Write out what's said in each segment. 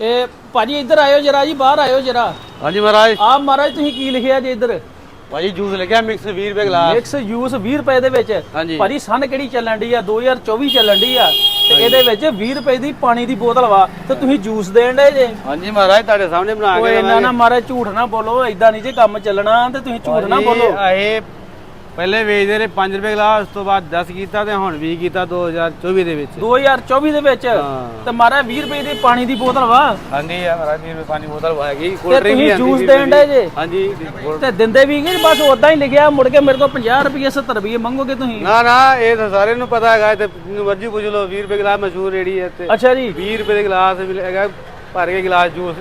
ਇਹ ਭਾਜੀ ਇੱਧਰ ਆਇਓ ਜਰਾ ਜੀ ਬਾਹਰ ਆਇਓ ਜਰਾ। ਹਾਂਜੀ ਮਹਾਰਾਜ। ਆ ਮਹਾਰਾਜ ਤੁਸੀਂ ਕੀ ਲਿਖਿਆ ਜੀ ਇੱਧਰ? ਭਾਜੀ ਜੂਸ ਲਿਖਿਆ ਮਿਕਸ 20 ਰੁਪਏ ਗਲਾਸ। ਮਿਕਸ ਜੂਸ 20 ਰੁਪਏ ਦੇ ਵਿੱਚ। ਹਾਂਜੀ। ਭਾਜੀ ਸਨ ਕਿਹੜੀ ਚੱਲਣ ਦੀ ਆ 2024 ਚੱਲਣ ਦੀ ਆ। ਤੇ ਇਹਦੇ ਵਿੱਚ 20 ਰੁਪਏ ਦੀ ਪਾਣੀ ਦੀ ਬੋਤਲ ਵਾ। ਤੇ ਤੁਸੀਂ ਜੂਸ ਦੇਣ ਦੇ ਜੇ। ਹਾਂਜੀ ਮਹਾਰਾਜ ਤੁਹਾਡੇ ਸਾਹਮਣੇ ਬਣਾ ਓਏ ਕੇ ਇਹਨਾਂ ਨਾ ਮਹਾਰਾਜ ਝੂਠ ਨਾ ਬੋਲੋ। ਐਦਾਂ ਨਹੀਂ ਜੇ ਕੰਮ ਚੱਲਣਾ ਤੇ ਤੁਸੀਂ ਝੂਠ ਨਾ ਬੋਲੋ। ਇਹ ਪਹਿਲੇ ਵੇਚਦੇ ਰਹੇ 5 ਰੁਪਏ ਗਲਾਸ ਉਸ ਤੋਂ ਬਾਅਦ 10 ਕੀਤਾ ਤੇ ਹੁਣ 20 ਕੀਤਾ 2024 ਦੇ ਵਿੱਚ। 2024 ਦੇ ਵਿੱਚ? ਹਾਂ। ਤੇ ਮਹਾਰਾਜ 20 ਰੁਪਏ ਦੀ ਪਾਣੀ ਦੀ ਬੋਤਲ ਵਾ? ਹਾਂਜੀ ਆ ਮਹਾਰਾਜ 20 ਰੁਪਏ ਪਾਣੀ ਬੋਤਲ ਵਾਏਗੀ ਤੇ ਤੁਸੀਂ ਜੂਸ ਦੇਣ ਦੇ ਜੇ? ਹਾਂਜੀ ਤੇ ਦਿੰਦੇ ਵੀ ਕਿ ਬਸ ਉਦਾਂ ਹੀ ਲਿਖਿਆ ਮੁੜ ਕੇ ਮੇਰੇ ਕੋਲ 50 ਰੁਪਏ 70 ਰੁਪਏ ਮੰਗੋਗੇ ਤੁਸੀਂ? ਨਾ ਨਾ ਇਹ ਤਾਂ ਸਾਰਿਆਂ ਨੂੰ ਪਤਾ ਹੈਗਾ ਤੇ ਜਿਹਨੂੰ ਮਰਜ਼ੀ ਪੁੱਛ ਲਓ 20 ਰੁਪਏ ਗਲਾਸ ਮਸ਼ਹੂਰ ਰੇੜੀ ਹੈ ਤੇ ਅੱਛਾ ਜੀ। 20 ਰੁਪਏ ਦੇ ਗਲਾਸ ਮਿਲੇਗਾ ਭਰ ਕੇ ਗਲਾਸ ਜੂਸ।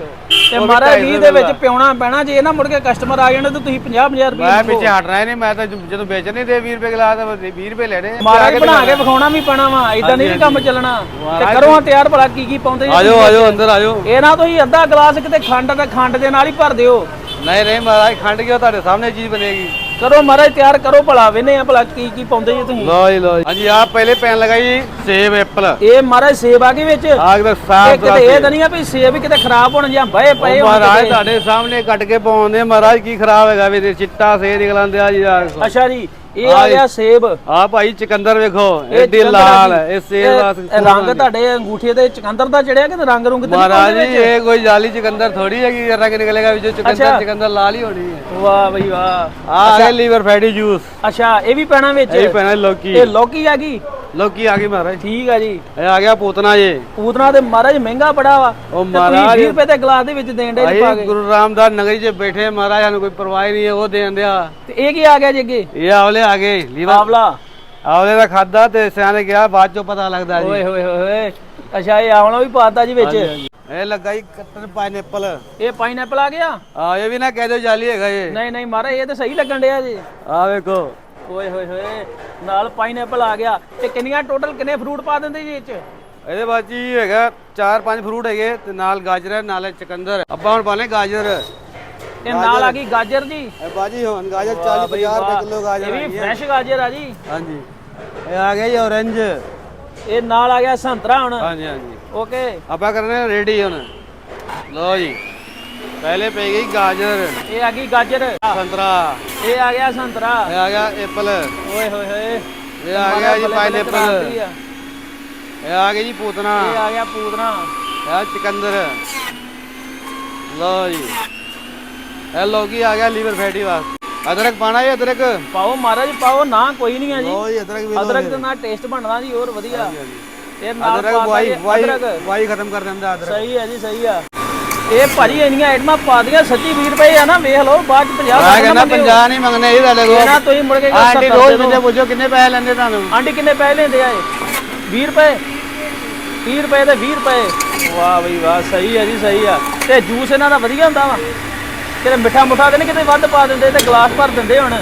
ਤੇ ਮਹਾਰਾਜ 20 ਦੇ ਵਿੱਚ ਪਿਉਣਾ ਪੈਣਾ ਜੇ ਨਾ ਮੁੜ ਕੇ ਕਸਟਮਰ ਆ ਜਾਣ ਤੇ ਤੁਸੀਂ 50 50 ਮੈਂ ਰੁਪਏ ਪਿੱਛੇ ਹਟ ਰਿਹਾ ਨਹੀਂ ਮੈਂ ਤਾਂ ਜਦੋਂ ਵੇਚਣੇ ਦੇ 20 ਰੁਪਏ ਗਲਾਸ 20 ਰੁਪਏ ਲੈਣੇ ਮਹਾਰਾਜ ਬਣਾ ਕੇ ਵਿਖਾਉਣਾ ਵੀ ਪੈਣਾ ਵਾ ਇਦਾਂ ਨਹੀਂ ਕੰਮ ਚੱਲਣਾ। ਤੇ ਕਰੋ ਹਾਂ ਤਿਆਰ ਭਲਾ ਕੀ ਕੀ ਪਾਉਂਦੇ ਆਜੋ ਆਜੋ ਅੰਦਰ ਆਜੋ। ਇਹ ਨਾ ਤੁਸੀਂ ਅੱਧਾ ਗਲਾਸ ਕਿਤੇ ਖੰਡ ਤੇ ਖੰਡ ਦੇ ਨਾਲ ਹੀ ਭਰ ਦਿਓ। ਨਹੀਂ ਨਹੀਂ ਮਹਾਰਾਜ ਖੰਡ ਗਿਆ ਤੁਹਾਡੇ ਸਾਹਮਣੇ ਚੀਜ਼ ਬਣੇਗੀ? ਕਰੋ ਮਹਾਰਾਜ ਤਿਆਰ ਕਰੋ ਭਲਾ ਵੇਨੇ ਆ ਭਲਾ ਕੀ ਕੀ ਪਾਉਂਦੇ ਜੀ ਤੁਸੀਂ? ਲੋ ਜੀ ਲੋ ਜੀ। ਹਾਂਜੀ ਆ ਪਹਿਲੇ ਪੈਨ ਲਗਾਈ ਜੀ ਸੇਬ ਐਪਲ। ਇਹ ਮਹਾਰਾਜ ਸੇਬ ਆ ਗਈ ਵਿੱਚ? ਆਗ ਦਾ ਸਾਫ਼ ਕਿਤੇ ਇਹ ਤਾਂ ਨਹੀਂ ਆ ਵੀ ਸੇਬ ਵੀ ਕਿਤੇ ਖਰਾਬ ਹੋਣ ਜਾਂ ਬਏ ਪਏ ਹੋਣ ਮਹਾਰਾਜ। ਤੁਹਾਡੇ ਸਾਹਮਣੇ ਕੱਟ ਕੇ ਪਾਉਂਦੇ ਮਹਾਰਾਜ ਕੀ ਖਰਾਬ ਹੈਗਾ ਵੀ ਤੇ ਚਿੱਟਾ ਸੇ ਨਿਕਲਉਂਦੇ ਆ ਜੀ ਆ। ਅੱਛਾ ਜੀ। ਇਹ ਆ ਗਿਆ ਸੇਬ। ਆ ਭਾਈ ਚਿਕੰਦਰ ਵੇਖੋ ਇਹ ਆ ਲਾਲ ਇਹ ਸੇਬ ਵਾਸਤੇ ਰੰਗ ਤੁਹਾਡੇ ਅੰਗੂਠੇ ਤੇ ਚਕੰਦਰ ਦਾ ਚੜਿਆ ਕਿ ਰੰਗ ਰੁੰਗ ਤੇ ਮਹਾਰਾਜ ਜੀ? ਇਹ ਕੋਈ ਜਾਲੀ ਚਿਕੰਦਰ ਥੋੜੀ ਹੈਗੀ ਕਿ ਰੰਗ ਨਿਕਲੇਗਾ ਵਿੱਚੋਂ। ਚਿਕੰਦਰ ਚਿਕੰਦਰ ਲਾਲ ਹੀ ਹੋਣੀ ਹੈ। ਵਾਹ ਬਈ ਵਾਹ। ਆ ਗਿਆ ਲੀਵਰ ਫੈਟੀ ਜੂਸ। ਅੱਛਾ ਇਹ ਵੀ ਪੈਣਾ ਵਿੱਚ? ਇਹ ਪੈਣਾ ਲੋਕੀ। ਇਹ ਲੌਕੀ ਆ ਗਈ? ਲੋਕੀ ਆ ਗਈ ਮਹਾਰਾਜ। ਠੀਕ ਆ ਜੀ। ਇਹ ਆ ਗਿਆ ਪੂਤਨਾ ਜੀ। ਪੂਤਨਾ ਤੇ ਮਹਾਰਾਜ ਮਹਿੰਗਾ ਬੜਾ ਵਾ। ਉਹ ਤੇ ਤੁਸੀਂ ਮਹਾਰਾਜ 20 ਰੁਪਏ ਦੇ ਗਲਾਸ ਦੇ ਵਿੱਚ ਦੇਣ ਦੇ ਪਾ ਭਾਈ ਕੇ। ਗੁਰੂ ਰਾਮਦਾਸ ਨਗਰੀ 'ਚ ਬੈਠੇ ਮਹਾਰਾਜ ਸਾਨੂੰ ਕੋਈ ਪਰਵਾਹ ਹੀ ਨਹੀਂ ਹੈ ਉਹ ਦੇਣ ਦਿਆ। ਤੇ ਇਹ ਕੀ ਆ ਗਿਆ ਜੀ ਅੱਗੇ? ਇਹ ਆਵਲੇ ਆ ਗਏ ਲੀਵਰ। ਆਵਲਾ। ਆਵਲੇ ਦਾ ਖਾਦਾ ਤੇ ਸਿਆਣੇ ਗਿਆ ਬਾਅਦ ਚੋਂ ਪਤਾ ਲੱਗਦਾ ਜੀ। ਓਏ ਹੋਏ ਹੋਏ ਹੋਏ ਅੱਛਾ ਇਹ ਆਵਲਾ ਵੀ ਪਾਤਾ ਜੀ ਵਿੱਚ। ਇਹ ਲੱਗਾ ਜੀ ਕੱਟਰ ਪਾਈਨਐਪਲ ਇਹ ਪਾਈਨਐਪਲ ਆ ਗਿਆ? ਆ ਇਹ ਵੀ ਨਾ ਕਹਿ ਦਿਓ ਜਾਲੀ ਹੈਗਾ ਇਹ। ਨਹੀਂ ਨਹੀਂ ਮਹਾਰਾਜ ਇਹ ਤਾਂ ਸਹੀ ਲੱਗਣ ਡਿਆ ਜੀ। ਆ ਵੇਖੋ। ਓਏ ਹੋਏ ਹੋਏ ਨਾਲ ਪਾਈਨਐਪਲ ਆ ਗਿਆ। ਤੇ ਕਿੰਨੀਆਂ ਟੋਟਲ ਕਿੰਨੇ ਫਰੂਟ ਪਾ ਦਿੰਦੇ ਜੀ ਇਹ ਚ? ਇਹਦੇ ਬਾਅਦ ਜੀ ਹੈਗਾ ਚਾਰ ਪੰਜ ਫਰੂਟ ਹੈਗੇ ਤੇ ਨਾਲ ਗਾਜਰ ਹੈ ਨਾਲ ਚਕੰਦਰ। ਆਪਾਂ ਹੁਣ ਪਾਣੇ ਗਾਜਰ। ਤੇ ਨਾਲ ਆ ਗਈ ਗਾਜਰ। ਜੀ। ਇਹ ਬਾਜੀ ਹੁਣ ਗਾਜਰ 40 50 ਰੁਪਏ ਕਿਲੋ ਇਹ ਗਾਜਰ ਵੀ ਫਰੈਸ਼ ਗਾਜਰ ਆ ਜੀ। ਹਾਂਜੀ। ਇਹ ਆ ਗਿਆ ਜੀ ਔਰੰਜ ਇਹ ਨਾਲ ਆ ਗਿਆ ਸੰਤਰਾ ਹੁਣ। ਹਾਂਜੀ ਹਾਂਜੀ। ਓਕੇ ਆਪਾਂ ਕਰਨੇ ਰੈਡੀ ਹੁਣ। ਲੋ ਜੀ। ਪਹਿਲੇ ਪੈ ਗਈ ਗਾਜਰ। ਇਹ ਆ ਗਈ ਗਾਜਰ। ਸੰਤਰਾ। ਇਹ ਆ ਗਿਆ ਸੰਤਰਾ। ਇਹ ਆ ਗਿਆ ਐਪਲ ਓਏ ਹੋਏ ਹੋਏ। ਇਹ ਆ ਗਿਆ ਜੀ ਪਾਈਨਐਪਲ। ਇਹ ਆ ਗਿਆ ਜੀ ਪੂਤਨਾ। ਇਹ ਆ ਗਿਆ ਪੂਦਨਾ ਇਹ ਚਿਕੰਦਰ। ਲੋ ਜੀ। ਇਹ ਲੋਗੀ ਆ ਗਿਆ ਲੀਵਰ ਫੈਟੀ ਵਾਸਤੇ। ਅਦਰਕ ਪਾਣਾ ਹੈ ਅਦਰਕ? ਪਾਓ ਮਹਾਰਾਜ ਪਾਓ। ਨਾ ਕੋਈ ਨਹੀਂ ਆ ਜੀ। ਲੋ ਜੀ ਅਦਰਕ ਵੀ ਅਦਰਕ ਜੀ। ਦੇ ਨਾਲ ਟੇਸਟ ਬਣਦਾ ਜੀ ਹੋਰ ਵਧੀਆ। ਇਹ ਨਾਲ ਅਦਰਕ ਵਾਈ ਵਾਈ ਖਤਮ ਕਰ ਦਿੰਦਾ ਅਦਰਕ। ਸਹੀ ਹੈ ਜੀ ਸਹੀ ਆ ਇਹ ਭਾਜੀ ਇੰਨੀਆਂ ਆਈਟਮਾਂ ਪਾ ਦੀਆਂ ਸੱਚੀ 20 ਰੁਪਏ ਆ ਨਾ ਵੇਖ ਲਓ ਬਾਅਦ ਚ 50 ਮੈਂ ਕਹਿੰਦਾ 50 ਨਹੀਂ ਮੰਗਨੇ ਇਹ ਤੁਹਾਡੇ ਕੋਲ ਨਾ ਤੁਸੀਂ ਮੁੜ ਕੇ ਆਂਟੀ 70 ਰੋਜ਼ ਦੇ। ਮੈਨੂੰ ਪੁੱਛੋ ਕਿੰਨੇ ਪੈਸੇ ਲੈਂਦੇ ਤੁਹਾਨੂੰ। ਆਂਟੀ ਕਿੰਨੇ ਪੈਸੇ ਲੈਂਦੇ ਆ ਇਹ? 20 ਰੁਪਏ? 30 ਰੁਪਏ ਤੇ 20 ਰੁਪਏ। ਵਾਹ ਬਈ ਵਾਹ ਸਹੀ ਹੈ ਜੀ ਸਹੀ ਆ। ਤੇ ਜੂਸ ਇਹਨਾਂ ਦਾ ਵਧੀਆ ਹੁੰਦਾ ਵਾ। ਕਿਤੇ ਮਿੱਠਾ ਮੁੱਠਾ ਤੇ ਨਹੀਂ ਕਿਤੇ ਵੱਧ ਪਾ ਦਿੰਦੇ ਤੇ ਗਲਾਸ ਭਰ ਦਿੰਦੇ ਹੁਣ।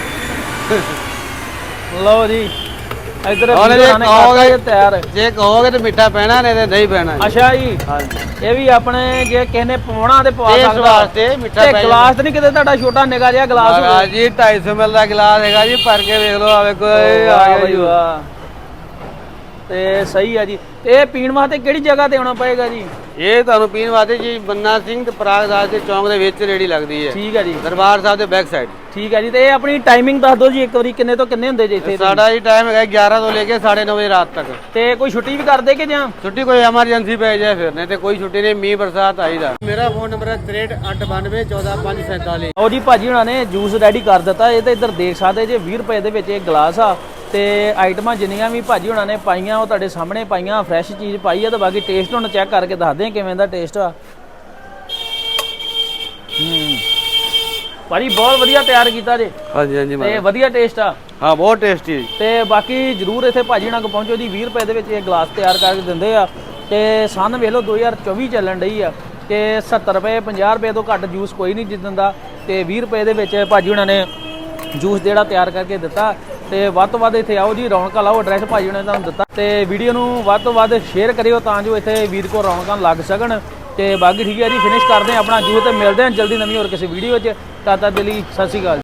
ਲਓ ਜੀ। ਇਧਰ ਹੁਣ ਜੇ ਵੀਰਾਂ ਨੇ ਕਰਤਾ ਕਹੋਗੇ- ਇਹ ਤਿਆਰ। ਜੇ ਕਹੋਗੇ ਤੇ ਮਿੱਠਾ ਪੈਣਾ ਨਹੀਂ ਤੇ ਨਹੀਂ ਪੈਣਾ ਅੱਛਾ ਜੀ। ਹਾਂਜੀ। ਇਹ ਵੀ ਆਪਣੇ ਜੇ ਕਿਸੇ ਨੇ ਪਵਾਉਣਾ ਤੇ ਪਵਾ ਇਸ ਸਕਦਾ। ਵਾਸਤੇ ਮਿੱਠਾ ਤੇ ਪੈ ਗਲਾਸ ਤੇ ਨਹੀਂ ਕਿਤੇ ਤੁਹਾਡਾ ਛੋਟਾ ਨਿਗਾ ਜਿਹਾ ਗਲਾਸ ਹੋਵੇ। ਮਹਾਰਾਜ ਜੀ 250 ml ਦਾ ਗਲਾਸ ਹੈਗਾ ਜੀ ਭਰ ਕੇ ਵੇਖ ਲਓ ਆ ਗਿਆ ਜੀ। ਤੇ ਸਹੀ ਆ ਜੀ। ਤੇ ਇਹ ਪੀਣ ਵਾਸਤੇ ਕਿਹੜੀ ਜਗ੍ਹਾ ਤੇ ਆਉਣਾ ਪਏਗਾ ਜੀ? ਇਹ ਤੁਹਾਨੂੰ ਪੀਣ ਵਾਸਤੇ ਜੀ ਬੰਨਾ ਸਿੰਘ ਤੇ ਪ੍ਰਾਗਦਾਸ ਦੇ ਚੌਂਕ ਦੇ ਵਿੱਚ ਰੇੜੀ ਲੱਗਦੀ ਹੈ। ਠੀਕ ਹੈ ਜੀ। ਦਰਬਾਰ ਸਾਹਿਬ ਦੇ ਬੈਕ ਸਾਈਡ ਠੀਕ ਹੈ ਜੀ ਤੇ ਇਹ ਆਪਣੀ ਟਾਈਮਿੰਗ ਦੱਸ ਦਿਓ ਜੀ ਇੱਕ ਵਾਰੀ ਕਿੰਨੇ ਤੋਂ ਕਿੰਨੇ ਹੁੰਦੇ ਜੀ ਇੱਥੇ ਸਾਡਾ ਜੀ ਟਾਈਮ ਹੈਗਾ 11 ਤੋਂ ਲੈ ਕੇ 9:30 ਵਜੇ ਰਾਤ ਤੱਕ। ਤੇ ਕੋਈ ਛੁੱਟੀ ਵੀ ਕਰਦੇ ਕਿ ਜਾਂ? ਛੁੱਟੀ ਕੋਈ ਐਮਰਜੈਂਸੀ ਪੈ ਜਾਏ ਫਿਰ ਨਹੀਂ ਤੇ ਕੋਈ ਛੁੱਟੀ ਨਹੀਂ ਮੀਂਹ ਬਰਸਾਤ ਆਈਦਾ ਮੇਰਾ ਫੋਨ ਨੰਬਰ ਹੈ 6392 14547 ਉਹ ਜੀ ਭਾਜੀ ਹੁਣਾਂ ਨੇ ਜੂਸ ਰੈਡੀ ਕਰ ਦਿੱਤਾ ਇਹ ਤਾਂ ਇੱਧਰ ਦੇਖ ਸਕਦੇ ਜੇ 20 ਰੁਪਏ ਦੇ ਵਿੱਚ ਇਹ ਗਲਾਸ ਆ। ਤੇ ਆਈਟਮਾਂ ਜਿੰਨੀਆਂ ਵੀ ਭਾਜੀ ਹੁਣਾਂ ਨੇ ਪਾਈਆਂ ਉਹ ਤੁਹਾਡੇ ਸਾਹਮਣੇ ਪਾਈਆਂ ਫਰੈਸ਼ ਚੀਜ਼ ਪਾਈ ਆ ਤੇ ਬਾਕੀ ਟੇਸਟ ਹੁਣ ਚੈੱਕ ਕਰਕੇ ਦੱਸਦੇ ਆ ਕਿਵੇਂ ਦਾ ਟੇਸਟ ਆ। ਹੂੰ। ਭਾਜੀ ਬਹੁਤ ਵਧੀਆ ਤਿਆਰ ਕੀਤਾ ਜੇ। ਹਾਂਜੀ ਹਾਂਜੀ ਤੇ ਵਧੀਆ ਟੇਸਟ ਆ। ਹਾਂ ਬਹੁਤ ਟੇਸਟੀ। ਤੇ ਬਾਕੀ ਜਰੂਰ ਇੱਥੇ ਭਾਜੀ ਕੋ ਪਹੁੰਚੋ ਜੀ 20 ਰੁਪਏ ਦੇ ਵਿੱਚ ਇਹ ਗਲਾਸ ਤਿਆਰ ਕਰਕੇ ਦਿੰਦੇ ਆ। ਤੇ ਸਨ ਵੇਖ ਲਓ 2024 ਚੱਲਣ ਡਈ ਆ। ਤੇ 70 ਰੁਪਏ 50 ਰੁਪਏ ਤੋਂ ਘੱਟ ਜੂਸ ਕੋਈ ਨਹੀਂ ਜਿੱਦਣ ਦਾ। ਤੇ 20 ਰੁਪਏ ਦੇ ਵਿੱਚ ਭਾਜੀ ਹੁਣਾਂ ਨੇ ਜੂਸ ਜਿਹੜਾ ਤਿਆਰ ਕਰਕੇ ਦਿੱਤਾ। ਤੇ ਵੱਧ ਤੋਂ ਵੱਧ ਇੱਥੇ ਆਓ ਜੀ ਰੌਣਕਾਂ ਲਾਓ ਐਡਰੈਸ ਭਾਜੀ ਹੁਣਾਂ ਨੇ ਤੁਹਾਨੂੰ ਦਿੱਤਾ। ਤੇ ਵੀਡੀਓ ਨੂੰ ਵੱਧ ਤੋਂ ਵੱਧ ਸ਼ੇਅਰ ਕਰਿਓ ਤਾਂ ਜੋ ਇੱਥੇ ਵੀਰ ਕੋ ਰੌਣਕਾਂ ਲੱਗ ਸਕਣ। ਤੇ ਬਾਕੀ ਠੀਕ ਹੈ ਜੀ ਫਿਨਿਸ਼ ਕਰਦੇ ਆ ਆਪਣਾ ਜੂਸ ਤੇ ਮਿਲਦੇ ਹਾਂ ਜਲਦੀ ਨਵੀਂ ਹੋਰ ਕਿਸੇ ਵੀਡੀਓ 'ਚ। ਤਾਂ ਤਦ ਲਈ ਸਤਿ ਸ਼੍ਰੀ ਅਕਾਲ।